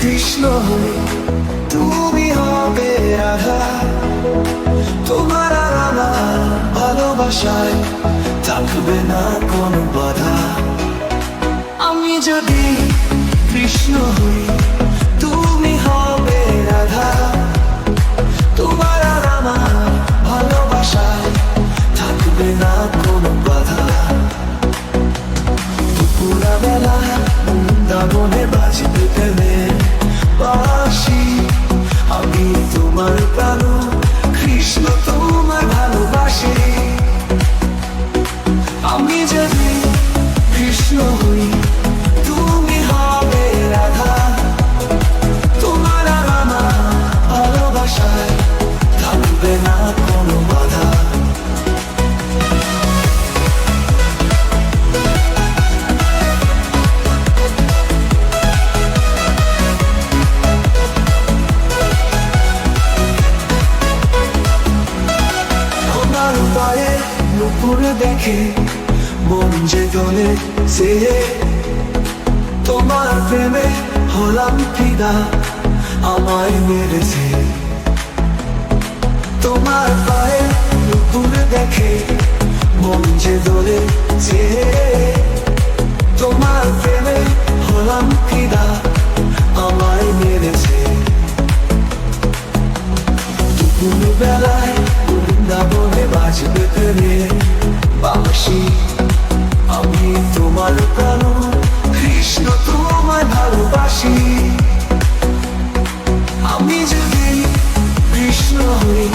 কৃষ্ণ হয়ে তুমি হবে রাধা, তোমার ভালোবাসায় থাকবে না কোনো বাধা। আমি যদি কৃষ্ণ হই, তুমি হবে তোমার আমার ভালোবাসায় থাকবে না কোনো বাধা। দুপুরা বেলা বৃন্দাবনে বাজবে ফেলে বাসি আমি তোমার প্রাণ দেখে মন যে গলে সে? তোমার প্রেমে হলাম ফিদা, আমায় মেরেছে। তোমার পায়ে নুপুরে দেখে মন যে দোলে তোমার প্রেমে হলাম ফিদা ভালোবাসি। আমি যদি কৃষ্ণ হই